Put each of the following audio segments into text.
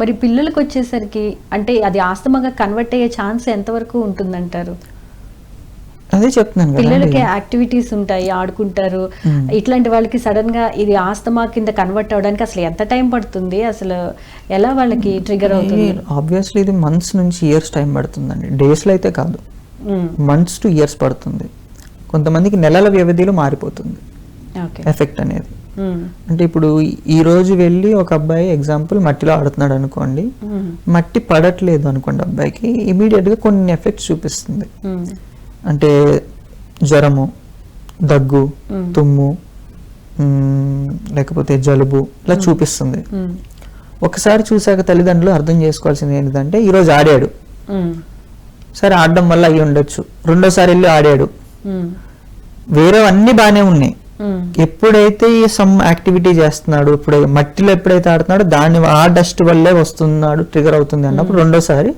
మరి పిల్లలకు వచ్చేసరికి అంటే అది ఆస్తమాగా కన్వర్ట్ అయ్యే ఛాన్స్ ఎంతవరకు ఉంటుందంటారు? అదే చెప్తున్నాను పిల్లలకి యాక్టివిటీస్ ఉంటాయి ఆడుకుంటారు. ఇట్లాంటి వాళ్ళకి సడన్గా ఇది ఆస్తమా కింద కన్వర్ట్ అవడానికి అసలు ఎంత టైం పడుతుంది? అసలు ఎలా వాళ్ళకి ట్రిగర్ అవుతుంది? ఆబ్వియస్లీ ఇది మంత్స్ నుంచి ఇయర్స్ టైం పడుతుందండి. డేస్లో అయితే కాదు. మంత్స్ టు ఇయర్స్ పడుతుంది. కొంతమందికి నెలల వ్యవధిలో మారిపోతుంది. ఎఫెక్ట్ అనేది. అంటే ఇప్పుడు ఈ రోజు వెళ్ళి ఒక అబ్బాయి ఎగ్జాంపుల్ మట్టిలో ఆడుతున్నాడు అనుకోండి. మట్టి పడట్లేదు అనుకోండి అబ్బాయికి ఇమీడియట్గా కొన్ని ఎఫెక్ట్స్ చూపిస్తుంది. అంటే జ్వరము దగ్గు. తుమ్ము లేకపోతే జలుబు ఇలా చూపిస్తుంది. ఒకసారి చూశాక తల్లిదండ్రులు అర్థం చేసుకోవాల్సింది ఏంటంటే ఈరోజు ఆడాడు. సరే ఆడడం వల్ల అయ్యి ఉండొచ్చు రెండోసారి వెళ్ళి ఆడాడు. వేరే అన్ని బాగానే ఉన్నాయి. ఎప్పుడైతే ఈ సమ్ యాక్టివిటీ చేస్తున్నాడు ఇప్పుడు మట్టిలో ఎప్పుడైతే ఆడుతున్నాడో దాని ఆ డస్ట్ వల్లే వస్తున్నాడు ట్రిగర్ అవుతుంది అన్నప్పుడు రెండోసారి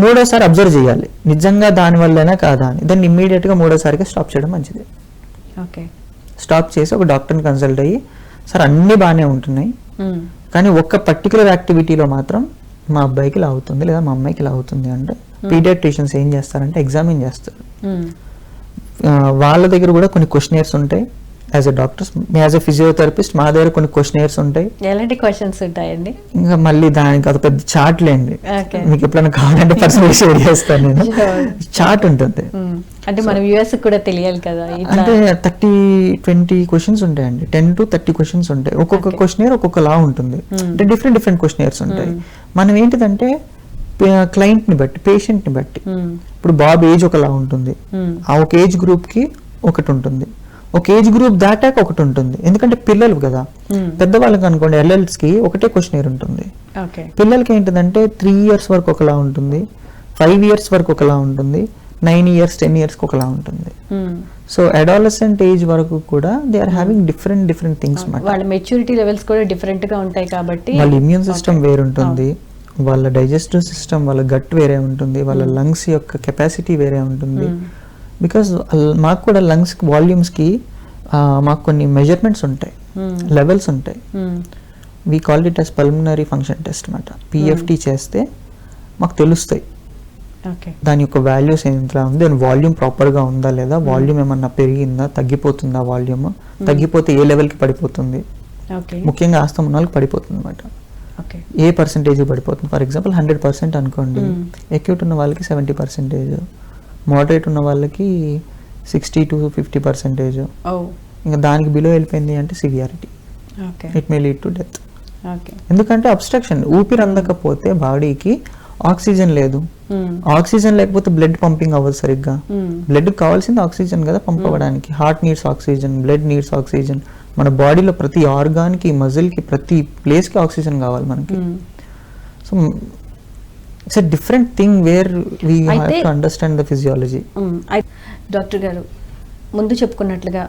మూడోసారి అబ్జర్వ్ చేయాలి. నిజంగా దాని వల్లనే కాదా అని. దాన్ని ఇమ్మీడియట్గా మూడోసారికి స్టాప్ చేయడం మంచిది. ఓకే. స్టాప్ చేసి ఒక డాక్టర్ని కన్సల్ట్ అయ్యి సార్ అన్ని బాగానే ఉంటున్నాయి. కానీ ఒక్క పర్టికులర్ యాక్టివిటీలో మాత్రం మా అబ్బాయికి ఇలా అవుతుంది లేదా మా అమ్మాయికి ఇలా అవుతుంది అంటే పీడియాట్రిషియన్స్ ఏం చేస్తారంటే ఎగ్జామిన్ చేస్తారు. వాళ్ళ దగ్గర కూడా కొన్ని క్వశ్చనర్స్ ఉంటాయి as a doctors as a physiotherapist మా దగ్గర కొన్ని క్వశ్చనర్స్ ఉంటాయి ఎలాంటి క్వశ్చన్స్ ఉంటాయండి ఇంకా మళ్ళీ దానికి అది పెద్ద చార్ట్ లేండి. మీకు ఎప్పుడైనా కావాలంటే పర్సనల్ షేర్ చేస్తాను నేను. చార్ట్ ఉంటుంది Hmm. అంటే మనం యుఎస్ కూడా తెలియాలి కదా అంటే థర్టీ ట్వంటీ క్వశ్చన్స్ ఉంటాయండి టెన్ టు థర్టీ క్వశ్చన్స్ ఉంటాయి ఒక్కొక్క. క్వశ్చనర్ ఒక్కొక్క లా ఉంటుంది Hmm. అంటే డిఫరెంట్ డిఫరెంట్ క్వశ్చనర్స్ ఉంటాయి Hmm. మనం ఏంటిదంటే క్లయింట్ని బట్టి పేషెంట్ని బట్టి. Hmm. ఇప్పుడు బాబు ఏజ్ ఒకలా ఉంటుంది. Hmm. ఆ ఒక ఏజ్ గ్రూప్కి ఒకటి ఉంటుంది. ఒక ఏజ్ గ్రూప్ దాటాక ఒకటి ఉంటుంది. ఎందుకంటే పిల్లలు కదా. Hmm. పెద్దవాళ్ళకి అనుకోండి ఎల్ఎల్స్కి ఒకటే క్వశ్చనర్ ఉంటుంది. ఓకే పిల్లలకి ఏంటిదంటే త్రీ ఇయర్స్ వరకు ఒకలా ఉంటుంది. ఫైవ్ ఇయర్స్ వరకు ఒకలా ఉంటుంది. నైన్ ఇయర్స్ టెన్ ఇయర్స్ ఒకలా ఉంటుంది. సో అడాలసెంట్ ఏజ్ వరకు కూడా they are having different different things వాళ్ళ మెచ్యూరిటీ లెవెల్స్ కూడా డిఫరెంట్గా ఉంటాయి కాబట్టి వాళ్ళ ఇమ్యూన్ సిస్టమ్. వేరుంటుంది. వాళ్ళ డైజెస్టివ్ సిస్టమ్ వాళ్ళ గట్ వేరే ఉంటుంది వాళ్ళ లంగ్స్ యొక్క కెపాసిటీ వేరే ఉంటుంది. Hmm. బికాస్ మాకు కూడా లంగ్స్ వాల్యూమ్స్కి మాకు కొన్ని మెజర్మెంట్స్ ఉంటాయి Hmm. లెవెల్స్ ఉంటాయి. Hmm. We call it as pulmonary function test అనమాట పిఎఫ్టీ చేస్తే మాకు తెలుస్తాయి. దాని యొక్క వాల్యూస్ ఎంత ఉంది దాని వాల్యూమ్ ప్రాపర్గా ఉందా లేదా వాల్యూమ్ ఏమన్నా పెరిగిందా తగ్గిపోతుందా వాల్యూమ్? తగ్గిపోతే ఏ లెవెల్కి పడిపోతుంది? ముఖ్యంగా ఆస్తం ఉన్న వాళ్ళకి పడిపోతుంది అనమాట ఏ పర్సంటేజ్ పడిపోతుంది? ఫర్ ఎగ్జాంపుల్ హండ్రెడ్ పర్సెంట్ అనుకోండి. Hmm. ఎక్యూట్ ఉన్న వాళ్ళకి సెవెంటీ పర్సెంటేజ్ మోడరేట్ ఉన్న వాళ్ళకి సిక్స్టీ టు ఫిఫ్టీ పర్సెంటేజ్ ఇంకా దానికి బిలో వెళ్ళిపోయింది అంటే severity okay it may lead to death okay ఎందుకంటే అబ్స్ట్రక్షన్ ఊపిరి అందకపోతే బాడీకి ఆక్సిజన్ లేదు. Hmm. ఆక్సిజన్ లేకపోతే బ్లడ్ పంపింగ్ అవ్వదు సరిగ్గా. Hmm. బ్లడ్ కావాల్సింది ఆక్సిజన్ కదా పంప్ అవ్వడానికి. Heart needs oxygen blood needs oxygen మన బాడీలో ప్రతి ఆర్గాన్కి మజిల్కి ప్రతి ప్లేస్కి ఆక్సిజన్ కావాలి మనకి. So it's a different thing where we understand the physiology doctor గారు ముందు చెప్పుకున్నట్లుగా